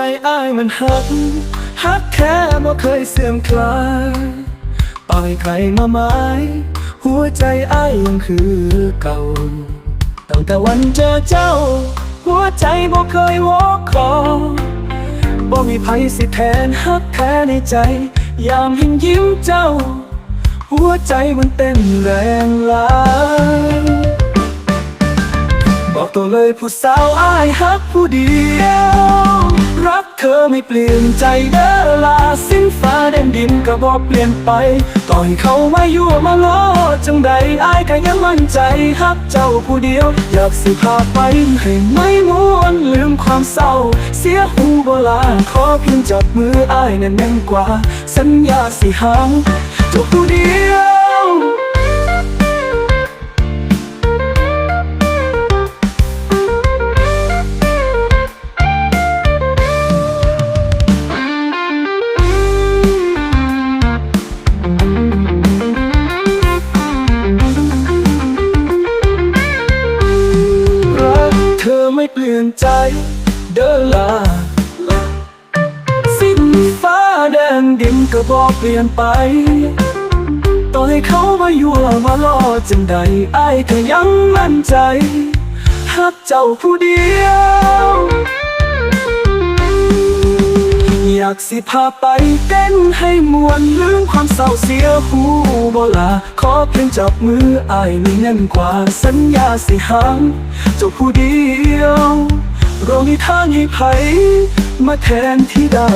ใจอ้ายมันหักหักแค่บ่เคยเสื่อมคลายต่อยใครมาไม้หัวใจอ้ายยังคือเก่าตั้งแต่วันเจอเจ้า หัวใจบ่เคยวอกขอบ่มีภัยสิแทนฮักแท้ในใจ ยามเห็นยิ้มเจ้า หัวใจมันเต้นแรงลายบอกตัวเลยผู้สาวอ้ายฮักผู้เดียว รักเธอไม่เปลี่ยนใจเด้อลาสิ้นฟ้าแดนดินก็บอกเปลี่ยนไปต่อยเขามายั่วมาล้อจังใดอายก็ยังมั่นใจฮักเจ้าผู้เดียว อยากสิพาไปให้ไม่ม้วนลืมความเศร้า เสียหูโบราณขอเพียงจับมืออายแน่นแน่นกว่า สัญญาสิหางเจ้าผู้เดียว นใจเดินลาสิ้นฟ้าแดงดินก็บอกเปลี่ยนไป ต่อให้เขามายั่วมาล่อจังใดไอ้ก็ยังมั่นใจฮักเจ้าผู้เดียวากสิพาไปเต้นให้มวนลืมความเศร้าเสียหูบ่ลาขอเพียงจับมืออายมีแน่นกว่าสัญญาสิหางเจ้าผู้เดียวเรามีทางให้ไผมาแทนที่ได้